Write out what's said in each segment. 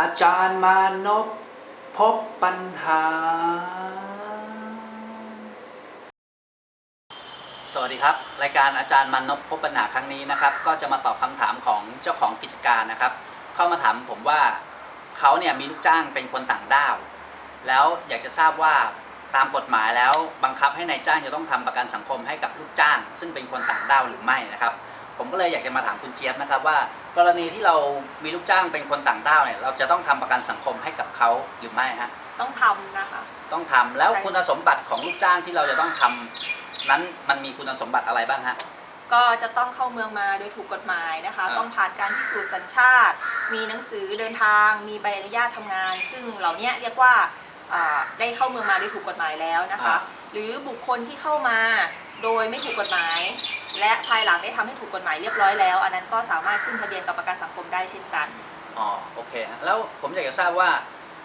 อาจารย์มานพพบปัญหา สวัสดีครับ รายการอาจารย์มานพพบปัญหาครั้งนี้นะครับ ก็จะมาตอบคำถามของเจ้าของกิจการนะครับ เข้ามาถามผมว่าเขาเนี่ยมีลูกจ้างเป็นคนต่างด้าว แล้วอยากจะทราบว่าตามกฎหมายแล้วบังคับให้นายจ้างจะต้องทำประกันสังคมให้กับลูกจ้าง ซึ่งเป็นคนต่างด้าวหรือไม่นะครับ ผมก็เลยอยากจะมาถามคุณเจี๊ยบนะครับว่า กรณีที่เรามีลูกจ้างเป็นคนต่างด้าวเนี่ย เราจะต้องทำประกันสังคมให้กับเขาหรือไม่ฮะต้องทำนะคะ ต้องทำแล้วใช่ คุณสมบัติของลูกจ้างที่เราจะต้องทำนั้นมันมีคุณสมบัติอะไรบ้างฮะ ก็จะต้องเข้าเมืองมาโดยถูกกฎหมายนะคะ อ่า ต้องผ่านการพิสูจน์สัญชาติ มีหนังสือเดินทาง มีใบอนุญาตทำงาน ซึ่งเหล่านี้เรียกว่าอ่าได้เข้าเมืองมาโดยถูกกฎหมายแล้วนะคะ หรือบุคคลที่เข้ามาโดยไม่ถูกกฎหมาย และภายหลังได้ทำให้ถูกกฎหมายเรียบร้อยแล้ว อันนั้นก็สามารถขึ้นทะเบียนกับประกันสังคมได้เช่นกันอ๋อโอเคฮะแล้วผมอยากจะทราบว่า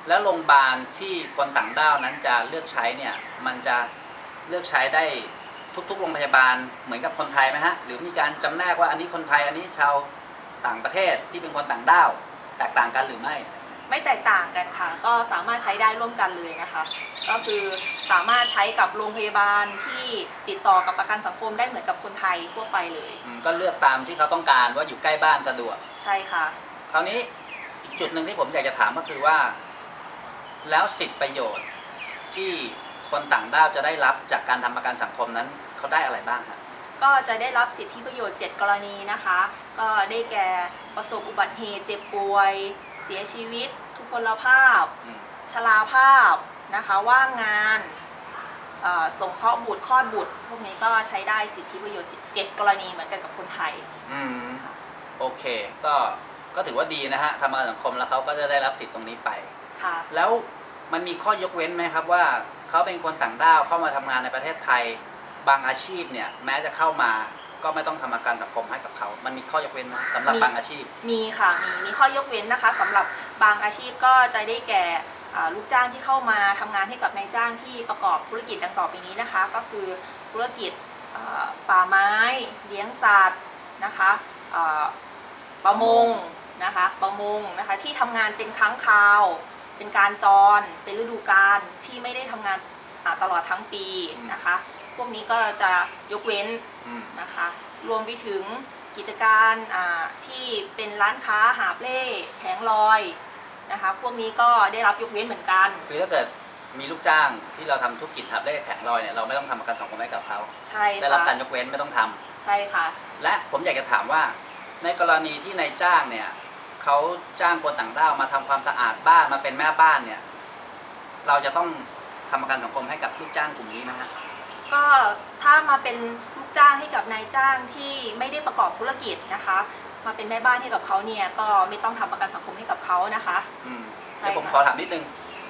แล้วโรงพยาบาลที่คนต่างด้าวนั้นจะเลือกใช้เนี่ยมันจะเลือกใช้ได้ทุกๆโรงพยาบาลเหมือนกับคนไทยไหมฮะหรือมีการจำแนกว่าอันนี้คนไทยอันนี้ชาวต่างประเทศที่เป็นคนต่างด้าว แตกต่างกันหรือไม่ ไม่แตกต่างกันค่ะ ก็สามารถใช้ได้ร่วมกันเลยนะคะ ก็คือสามารถใช้กับโรงพยาบาลที่ติดต่อกับประกันสังคมได้เหมือนกับคนไทยทั่วไปเลย อืมก็เลือกตามที่เขาต้องการว่าอยู่ใกล้บ้านสะดวก ใช่ค่ะ คราวนี้อีกจุดหนึ่งที่ผมอยากจะถามก็คือว่า แล้วสิทธิประโยชน์ที่คนต่างด้าวจะได้รับจากการทำประกันสังคมนั้นเขาได้อะไรบ้างฮะก็จะได้รับสิทธิประโยชน์ 7 กรณีนะคะ ก็ได้แก่ประสบอุบัติเหตุเจ็บป่วย เสียชีวิต ทุพพลภาพ อืมชราภาพนะคะว่างงานเอ่อสงเคราะห์บุตรคลอดบุตร พวกนี้ก็ใช้ได้สิทธิประโยชน์7กรณีเหมือนกันกับคนไทยอืมค่ะโอเค ก็ก็ถือว่าดีนะฮะทำประกันสังคมแล้วเขาก็จะได้รับสิทธิ์ตรงนี้ไป ค่ะ แล้วมันมีข้อยกเว้นไหมครับว่าเขาเป็นคนต่างด้าวเข้ามาทำงานในประเทศไทย บางอาชีพเนี่ย แม้จะเข้ามา ก็ไม่ต้องทำประกันสังคมให้กับเขา มันมีข้อยกเว้นไหมสำหรับมีบางอาชีพ มีค่ะมีมีข้อยกเว้นนะคะสำหรับบางอาชีพก็จะได้แก่อ่าลูกจ้างที่เข้ามาทำงานให้กับนายจ้างที่ประกอบธุรกิจดังต่อไปนี้นะคะ ก็คือธุรกิจอ่าป่าไม้ เลี้ยงสัตว์นะคะอ่าประมงนะคะประมงนะคะที่ทำงานเป็นครั้งคราว เป็นการจร เป็นฤดูกาลที่ไม่ได้ทำงานอ่าตลอดทั้งปีนะคะ พวกนี้ก็จะยกเว้นอืมนะคะ รวมไปถึงกิจการอ่าที่เป็นร้านค้าหาบเล่แผงลอยนะคะ พวกนี้ก็ได้รับยกเว้นเหมือนกัน คือถ้าเกิดมีลูกจ้างที่เราทำธุรกิจหับเลขแข็งลอยเนี่ยเราไม่ต้องทำประกันสังคมให้กับเขาใช่ได้รับค่ะการยกเว้นไม่ต้องทำใช่ค่ะ และผมอยากจะถามว่า ในกรณีที่นายจ้างเนี่ยเขาจ้างคนต่างด้าวมาทำความสะอาดบ้านมาเป็นแม่บ้านเนี่ย เราจะต้องทำประกันสังคมให้กับลูกจ้างกลุ่มนี้ไหมฮะ ก็ถ้ามาเป็นลูกจ้างให้กับนายจ้างที่ไม่ได้ประกอบธุรกิจนะคะ มาเป็นแม่บ้านให้กับเขาเนี่ยก็ไม่ต้องทำประกันสังคมให้กับเขานะคะ อืมใช่เดี๋ยวผมค่ะ ขอถามนิดนึง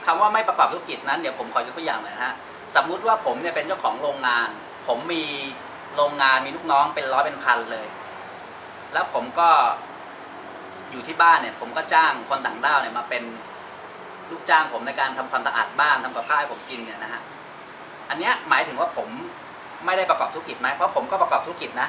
คำว่าไม่ประกอบธุรกิจนั้นเดี๋ยวผมขอยกตัวอย่างหน่อยนะฮะสมมุติว่าผมเนี่ยเป็นเจ้าของโรงงาน ผมมีโรงงานมีลูกน้องเป็นร้อยเป็นพันเลย แล้วผมก็อยู่ที่บ้านเนี่ย ผมก็จ้างคนต่างด้าวเนี่ยมาเป็นลูกจ้างผมในการทำความสะอาดบ้านทำกับข้าวให้ผมกินเนี่ยนะฮะ อันเนี้ยหมายถึงว่าผมไม่ได้ประกอบธุรกิจไหมเพราะผมก็ประกอบธุรกิจนะ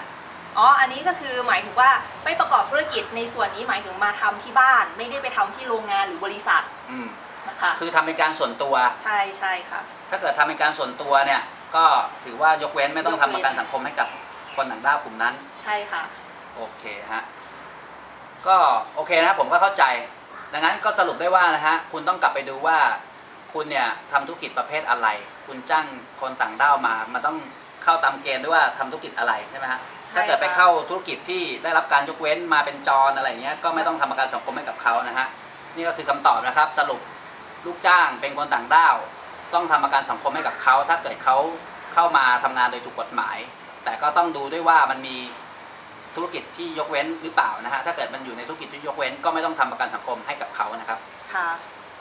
อ๋อ อันนี้ก็คือหมายถึงว่าไม่ประกอบธุรกิจในส่วนนี้หมายถึงมาทำที่บ้าน ไม่ได้ไปทำที่โรงงานหรือบริษัทอืมนะคะ คือทำเป็นการส่วนตัว ใช่ใช่ค่ะ ถ้าเกิดทำเป็นการส่วนตัวเนี่ยก็ถือว่ายกเว้นไม่ต้องทำประกันสังคมให้กับคนต่างด้าวกลุ่มนั้น ใช่ค่ะ โอเคฮะ ก็โอเคนะผมก็เข้าใจ ดังนั้นก็สรุปได้ว่านะฮะคุณต้องกลับไปดูว่า คุณเนี่ยทำธุรกิจประเภทอะไร คุณจ้างคนต่างด้าวมา มันต้องเข้าตามเกณฑ์ด้วยว่าทำธุรกิจอะไรใช่ไหมฮะใช่ถ้าเกิดไปค่ะ เข้าธุรกิจที่ได้รับการยกเว้นมาเป็นจรอะไรอย่างเงี้ยก็ไม่ต้องทำประกันสังคมให้กับเขานะฮะนี่ก็คือคำตอบนะครับสรุปลูกจ้างเป็นคนต่างด้าว ต้องทำประกันสังคมให้กับเขา ถ้าเกิดเขาเข้ามาทำงานโดยถูกกฎหมาย แต่ก็ต้องดูด้วยว่ามันมีธุรกิจที่ยกเว้นหรือเปล่านะฮะถ้าเกิดมันอยู่ในธุรกิจที่ยกเว้น ก็ไม่ต้องทำประกันสังคมให้กับเขานะครับ ค่ะ